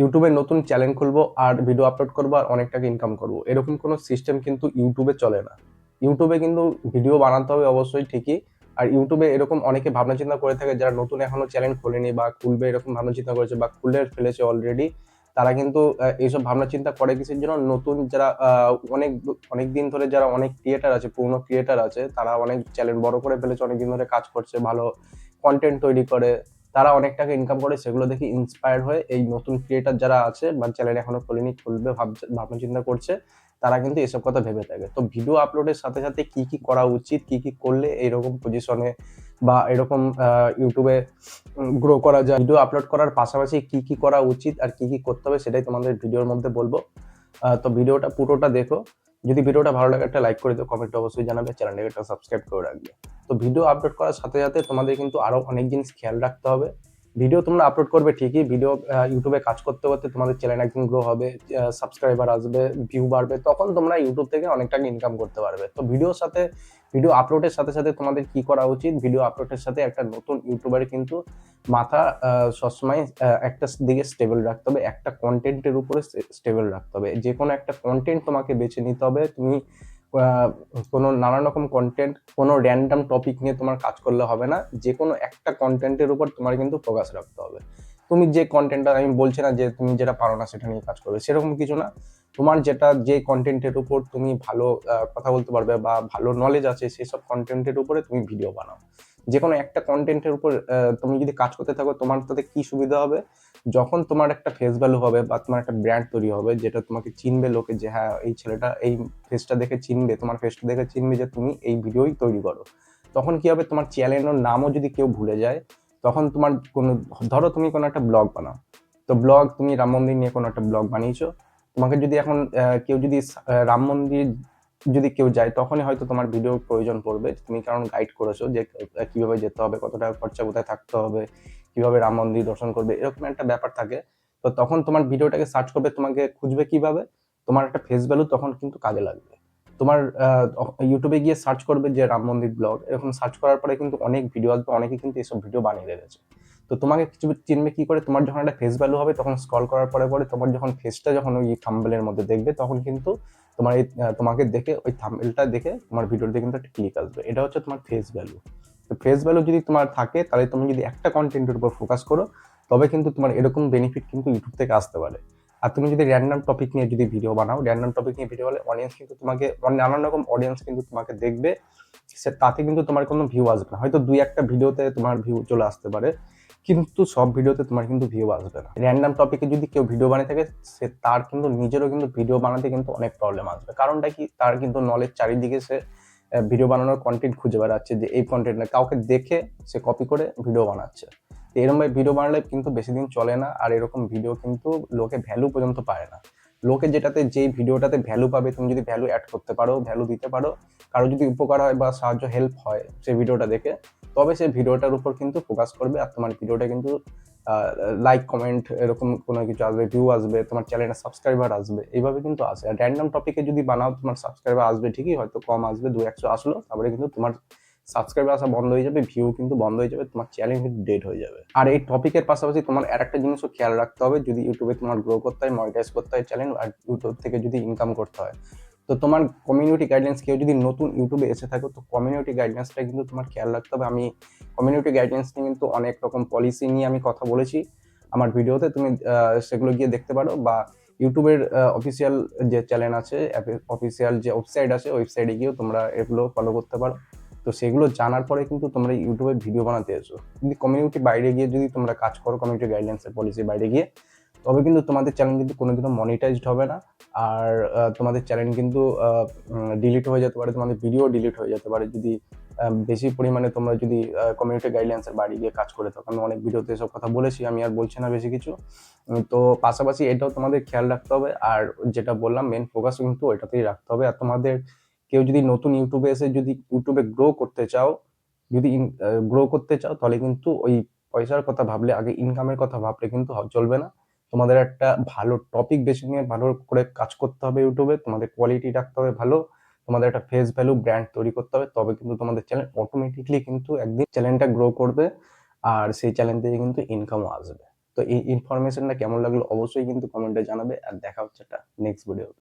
ইউটিউবে নতুন চ্যানেল খুলবো আর ভিডিও আপলোড করব আর অনেক টাকা ইনকাম করব। এরকম কোনো সিস্টেম কিন্তু ইউটিউবে চলে না। ইউটিউবে কিন্তু ভিডিও বানাতে হবে অবশ্যই ঠিকই। আর ইউটিউবে এরকম অনেকে ভাবনা চিন্তা করে থাকে, যারা নতুন এখনও চ্যানেল খোলেনি বা খুলবে এরকম ভাবনা চিন্তা করেছে বা খুলে ফেলেছে অলরেডি তারা কিন্তু এইসব ভাবনা চিন্তা করে কিসের জন্য? নতুন যারা অনেক অনেক দিন ধরে যারা অনেক ক্রিয়েটার আছে, পুরনো ক্রিয়েটার আছে, তারা অনেক চ্যানেল বড় করে ফেলেছে, অনেক দিন ধরে কাজ করছে, ভালো কন্টেন্ট তৈরি করে। তারা অনেক টাকা ইনকাম করে, সেগুলো দেখে ইন্সপায়ার হয়ে এই নতুন ক্রিয়েটার যারা আছে বা চ্যানেল এখনও খোলেনি, খুলবে ভাবছে ভাবনা চিন্তা করছে, তারা কিন্তু এসব কথা ভেবে থাকে। তো ভিডিও আপলোডের সাথে সাথে কি কি করা উচিত, কি কি করলে এইরকম পজিশনে বা এরকম ইউটিউবে গ্রো করা যায়? ভিডিও আপলোড করার পাশাপাশি কি কি করা উচিত আর কি কি করতে হবে সেটাই তোমাদের ভিডিওর মধ্যে বলব। তো ভিডিওটা পুরোটা দেখো। যদি ভিডিওটা ভালো লাগে একটা লাইক করে দিও কমেন্ট অবশ্যই জানাবে চ্যানেলটাকে একটা সাবস্ক্রাইব করে রাখবে। তো ভিডিও আপলোড করার সাথে সাথে তোমাদের কিন্তু আরও অনেক জিনিস খেয়াল রাখতে হবে। ভিডিও তোমরা আপলোড করবে ঠিকই ভিডিও ইউটিউবে কাজ করতে করতে তোমাদের চ্যানেল একদিন গ্রো হবে সাবস্ক্রাইবার আসবে ভিউ বাড়বে, তখন তোমরা ইউটিউব থেকে অনেক টাকা ইনকাম করতে পারবে। তো ভিডিওর সাথে ভিডিও আপলোডের সাথে সাথে তোমাদের কি করা উচিত? ভিডিও আপলোডের সাথে একটা নতুন ইউটিউবার কিন্তু মাথা সবসময় একটা দিকে স্টেবল রাখতে হবে, একটা কন্টেন্টের উপরে স্টেবল রাখতে হবে। যে কোনো একটা কন্টেন্ট তোমাকে বেছে নিতে হবে, তুমি কোনো নানান রকম কন্টেন্ট কোনো র্যান্ডাম টপিক নিয়ে তোমার কাজ করলে হবে না। যে কোনো একটা কন্টেন্টের উপর তোমার কিন্তু ফোকাস রাখতে হবে। তুমি যে কন্টেন্টটা আমি বলছি না যে তুমি যেটা পারো না সেটা নিয়ে কাজ করবে, সেরকম কিছু না। তোমার যেটা, যে কন্টেন্টের উপর তুমি ভালো কথা বলতে পারবে বা ভালো নলেজ আছে, সেসব কন্টেন্টের উপরে তুমি ভিডিও বানাও। যে কোনো একটা কন্টেন্টের উপর তুমি যদি কাজ করতে থাকো, তোমার তাতে কি সুবিধা হবে? যখন তোমার একটা ফেস ভ্যালু হবে বা তোমার একটা ব্র্যান্ড তৈরি হবে, যেটা তোমাকে চিনবে লোকে যে হ্যাঁ এই ছেলেটা এই ফেসটা দেখে চিনবে, তোমার ফেসটা দেখে চিনবে যে তুমি এই ভিডিওই তৈরি করো। তখন কি হবে? তোমার চ্যানেলের নামও যদি কেউ ভুলে যায়, তখন তোমার কোনো, ধরো তুমি কোনো একটা ব্লগ বানাও। তো ব্লগ তুমি রাম মন্দির নিয়ে কোনো একটা ব্লগ বানিয়েছো, তোমাকে যদি এখন কেউ যদি রাম মন্দির যদি কেউ যায়, তখনই হয়তো তোমার ভিডিওর প্রয়োজন পড়বে। তুমি কারণ গাইড করেছ যে কীভাবে যেতে হবে কত টাকা খরচা কোথায় থাকতে হবে কীভাবে রাম মন্দির দর্শন করবে, এরকম একটা ব্যাপার থাকে। তো তখন তোমার ভিডিওটাকে সার্চ করবে, তোমাকে খুঁজবে কীভাবে, তোমার একটা ফেস ভ্যালু তখন কিন্তু কাজে লাগবে। তোমার ইউটিউবে গিয়ে সার্চ করবে যে রাম মন্দির ব্লগ এরকম সার্চ করার পরে কিন্তু অনেক ভিডিও আসবে, অনেকে কিন্তু এসব ভিডিও বানিয়ে রেখেছে তো তোমাকে কিছু চিনবে কি করে, তোমার যখন একটা ফেস ভ্যালু হবে, তখন স্ক্রল করার পরে পরে তোমার যখন ফেসটা যখন ওই থাম্বেলের মধ্যে দেখবে, তখন কিন্তু তোমার এই তোমাকে দেখে ওই থাম্বেলটা দেখে তোমার ভিডিওতে কিন্তু একটা ক্লিক আসবে। এটা হচ্ছে তোমার ফেস ভ্যালু তো ফেস ভ্যালু যদি তোমার থাকে, তাহলে তুমি যদি একটা কন্টেন্টের উপর ফোকাস করো, তবে কিন্তু তোমার এরকম বেনিফিট কিন্তু ইউটিউব থেকে আসতে পারে। আর তুমি যদি র্যান্ডাম টপিক নিয়ে যদি ভিডিও বানাও র্যান্ডাম টপিক নিয়ে ভিডিও হলে অডিয়েন্স কিন্তু তোমাকে অনেক- নানান রকম অডিয়েন্স কিন্তু তোমাকে দেখবে। সে, তাতে কিন্তু তোমার কোনো ভিউ আসবে না। হয়তো দুই একটা ভিডিওতে তোমার ভিউ চলে আসতে পারে, কিন্তু সব ভিডিওতে তোমার কিন্তু ভিউ আসবে না। র্যান্ডাম টপিকে যদি কেউ ভিডিও বানিয়ে থাকে, সে, তার কিন্তু নিজেরও কিন্তু ভিডিও বানাতে কিন্তু অনেক প্রবলেম আসবে। কারণটা কি? তার কিন্তু নলেজ চারিদিকে সে ভিডিও বানানোর কন্টেন্ট খুঁজে বেড়াচ্ছে যে এই কন্টেন্ট কাউকে দেখে সে কপি করে ভিডিও বানাচ্ছে। তো এরকম ভিডিও বানালে কিন্তু বেশি দিন চলে না, আর এরকম ভিডিও কিন্তু লোকে ভ্যালু পর্যন্ত পায় না। লোকে যেটাতে যেই ভিডিওটাতে ভ্যালু পাবে, তুমি যদি ভ্যালু অ্যাড করতে পারো ভ্যালু দিতে পারো, কারও যদি উপকার হয় বা সাহায্য হেল্প হয় সেই ভিডিওটা দেখে তবে সেই ভিডিওটার উপর কিন্তু ফোকাস করবে আর তোমার ভিডিওটা কিন্তু লাইক কমেন্ট এরকম কোনো কিছু আসবে ভিউ আসবে, তোমার চ্যানেলে সাবস্ক্রাইবার আসবে, এইভাবে কিন্তু আসে। আর র্যান্ডম টপিকে যদি বানাও, তোমার সাবস্ক্রাইবার আসবে ঠিকই, হয়তো কম আসবে দু একশো আসলো, তারপরে কিন্তু তোমার সাবস্ক্রাইবার আসা বন্ধ হয়ে যাবে ভিউ কিন্তু বন্ধ হয়ে যাবে, তোমার চ্যানেল কিন্তু ডেট হয়ে যাবে। আর এই টপিকের পাশাপাশি তোমার আর একটা জিনিসও খেয়াল রাখতে হবে, যদি ইউটিউবে তোমার গ্রো করতে হয় মনিটাইজ করতে হয় চ্যানেল আর ইউটিউব থেকে যদি ইনকাম করতে হয়। তো তোমার কমিউনিটি গাইডলাইন্স কেউ যদি নতুন ইউটিউবে এসে থাকো, তো কমিউনিটি গাইডলাইন্সটা কিন্তু তোমার খেয়াল রাখতে হবে। আমি কমিউনিটি গাইডলাইন্স নিয়ে কিন্তু অনেক রকম পলিসি নিয়ে আমি কথা বলেছি। আমার ভিডিওতে তুমি সেগুলো গিয়ে দেখতে পারো বা ইউটিউবের অফিসিয়াল যে চ্যানেল আছে অফিসিয়াল যে ওয়েবসাইট আছে ওয়েবসাইটে গিয়েও তোমরা এগুলো ফলো করতে পারো। তো সেগুলো জানার পরে কিন্তু তোমরা ইউটিউবে ভিডিও বানাতে এসো। যদি কমিউনিটি বাইরে গিয়ে যদি তোমরা কাজ করো কমিউনিটি গাইডলাইন্সের পলিসি বাইরে গিয়ে তবে কিন্তু তোমাদের চ্যানেল কিন্তু কোনোদিনও মনিটাইজড হবে না। আর তোমাদের চ্যানেল কিন্তু ডিলিট হয়ে যেতে পারে, তোমাদের ভিডিও ডিলিট হয়ে যেতে পারে। যদি বেশি পরিমাণে তোমরা যদি কমিউনিটি গাইডলাইন্সের বাড়ি গিয়ে কাজ করে থাকো। আমি অনেক ভিডিওতে এসব কথা বলেছি, আমি আর বলছি না বেশি কিছু। তো পাশাপাশি এটাও তোমাদের খেয়াল রাখতে হবে। আর যেটা বললাম মেন ফোকাস কিন্তু ওইটাতেই রাখতে হবে। আর তোমাদের, কেউ যদি নতুন ইউটিউবে এসে যদি ইউটিউবে গ্রো করতে চাও, যদি গ্রো করতে চাও, তাহলে কিন্তু ওই পয়সার কথা ভাবলে, আগে ইনকামের কথা ভাবলে কিন্তু চলবে না। তোমাদের একটা ভালো টপিক বেছে নিয়ে ভালো করে কাজ করতে হবে ইউটিউবে, তোমাদের কোয়ালিটি রাখতে হবে ভালো, তোমাদের একটা ফেস ভ্যালু ব্র্যান্ড তৈরি করতে হবে, তবে কিন্তু তোমাদের চ্যানেল অটোমেটিকলি কিন্তু একদিন চ্যানেলটা গ্রো করবে আর সেই চ্যানেল থেকে কিন্তু ইনকামও আসবে। তো এই ইনফরমেশনটা কেমন লাগল অবশ্যই কিন্তু কমেন্টে জানাবে, আর দেখা হচ্ছে একটা নেক্সট ভিডিও